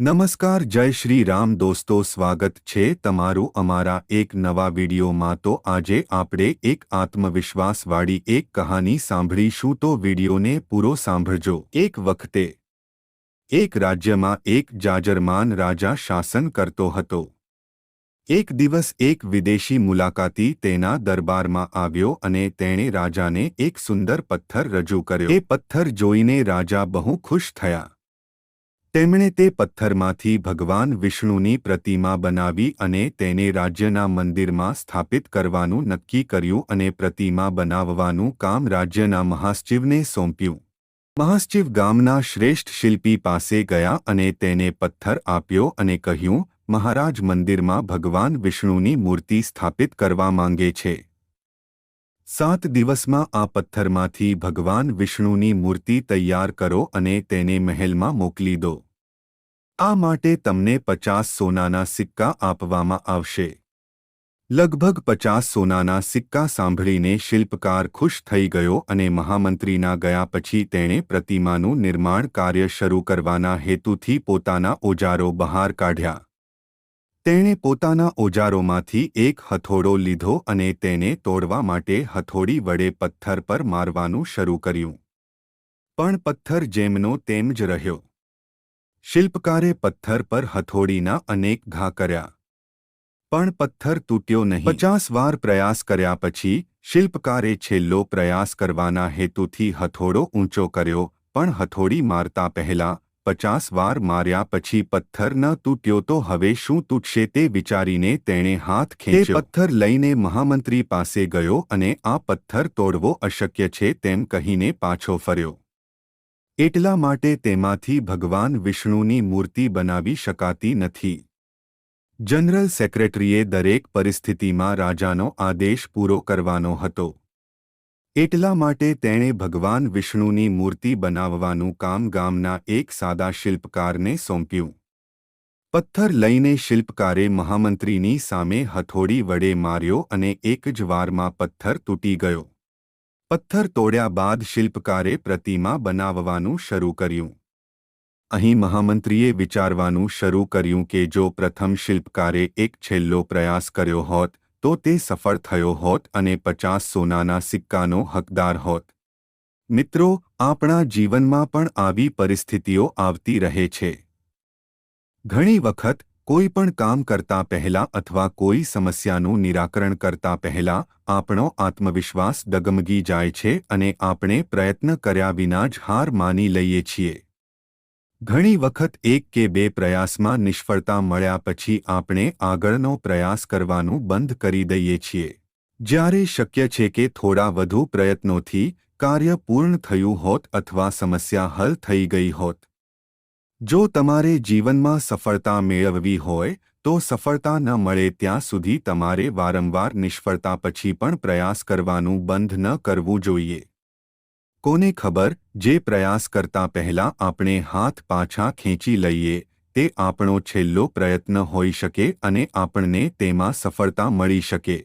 નમસ્કાર, જય શ્રી રામ દોસ્તો, સ્વાગત છે તમારું અમારા એક નવા વિડીયોમાં. તો આજે આપણે એક આત્મવિશ્વાસવાળી એક કહાની સાંભળીશું. તો વિડીયોને પૂરો સાંભળજો. એક વખતે એક રાજ્યમાં એક જાજરમાન રાજા શાસન કરતો હતો. એક દિવસ એક વિદેશી મુલાકાતી તેના દરબારમાં આવ્યો અને તેણે રાજાને એક સુંદર પથ્થર રજૂ કર્યો. એ પથ્થર જોઈને રાજા બહુ ખુશ થયા. તેમણે તે પથ્થરમાંથી ભગવાન વિષ્ણુની પ્રતિમા બનાવી અને તેને રાજ્યના મંદિરમાં સ્થાપિત કરવાનું નક્કી કર્યું અને પ્રતિમા બનાવવાનું કામ રાજ્યના મહાસચિવને સોંપ્યું. મહાસચિવ ગામના શ્રેષ્ઠ શિલ્પી પાસે ગયા અને તેને પથ્થર આપ્યો અને કહ્યું, મહારાજ મંદિરમાં ભગવાન વિષ્ણુની મૂર્તિ સ્થાપિત કરવા માંગે છે. સાત દિવસમાં આ પથ્થરમાંથી ભગવાન વિષ્ણુની મૂર્તિ તૈયાર કરો અને તેને મહેલમાં મોકલી દો. આ માટે તમને પચાસ સોનાના સિક્કા આપવામાં આવશે. લગભગ પચાસ સોનાના સિક્કા સાંભળીને શિલ્પકાર ખુશ થઈ ગયો અને મહામંત્રીના ગયા પછી તેણે પ્રતિમાનું નિર્માણ કાર્ય શરૂ કરવાના હેતુથી પોતાના ઓજારો બહાર કાઢ્યા. તેણે પોતાના ઓજારોમાંથી એક હથોડો લીધો અને તેને તોડવા માટે હથોડી વડે પથ્થર પર મારવાનું શરૂ કર્યું. પણ પથ્થર જેમનો તેમ જ રહ્યો. શિલ્પકારે પથ્થર પર હથોડીના અનેક ઘા કર્યા. પણ પથ્થર તૂટ્યો નહીં. પચાસ વાર પ્રયાસ કર્યા પછી શિલ્પકારે છેલ્લો પ્રયાસ કરવાના હેતુથી હથોડો ઊંચો કર્યો, પણ હથોડી મારતા પહેલા પચાસ વાર માર્યા પછી પથ્થર ન તૂટ્યો તો હવે શું તૂટશે તે વિચારીને તેણે હાથ ખેંચ્યો. પથ્થર લઈને મહામંત્રી પાસે ગયો અને આ પથ્થર તોડવો અશક્ય છે તેમ કહીને પાછો ફર્યો. એટલા માટે તેમાંથી ભગવાન વિષ્ણુની મૂર્તિ બનાવી શકાતી નથી. જનરલ સેક્રેટરીએ દરેક પરિસ્થિતિમાં રાજાનો આદેશ પૂરો કરવાનો હતો. એટલા માટે તેણે ભગવાન વિષ્ણુની મૂર્તિ બનાવવાનું કામ ગામના એક સાદા શિલ્પકારને સોંપ્યું. પથ્થર લઈને શિલ્પકારે મહામંત્રીની સામે હથોડી વડે માર્યો અને એક જ વારમાં પથ્થર તૂટી ગયો. પથ્થર તોડ્યા બાદ શિલ્પકારે પ્રતિમા બનાવવાનું શરૂ કર્યું. અહીં મહામંત્રીએ વિચારવાનું શરૂ કર્યું કે જો પ્રથમ શિલ્પકારે એક છેલ્લો પ્રયાસ કર્યો હોત તો તે સફળ થયો હોત અને પચાસ સોનાના સિક્કાનો હકદાર હોત. મિત્રો, આપણા જીવનમાં પણ આવી પરિસ્થિતિઓ આવતી રહે છે. ઘણી વખત, કોઈ પણ કામ કરતા પહેલા અથવા કોઈ સમસ્યાનું નિરાકરણ કરતા પહેલા આપણો આત્મવિશ્વાસ ડગમગી જાય છે અને આપણે પ્રયત્ન કર્યા વિના જ હાર માની લઈએ છીએ. ઘણી વખત એક કે બે પ્રયાસમાં નિષ્ફળતા મળ્યા પછી આપણે આગળનો પ્રયાસ કરવાનું બંધ કરી દઈએ છીએ. જ્યારે શક્ય છે કે થોડા વધુ પ્રયત્નોથી કાર્ય પૂર્ણ થયું હોત અથવા સમસ્યા હલ થઈ ગઈ હોત. જો તમારે જીવનમાં સફળતા મેળવવી હોય, તો સફળતા ન મળે ત્યાં સુધી તમારે વારંવાર નિષ્ફળતા પછી પણ પ્રયાસ કરવાનું બંધ ન કરવું જોઈએ. કોને ખબર જે પ્રયાસ કરતા પહેલા આપણે હાથ પાછા ખેંચી લઈએ, તે આપણો છેલ્લો પ્રયત્ન હોઈ શકે અને આપણને તેમાં સફળતા મળી શકે.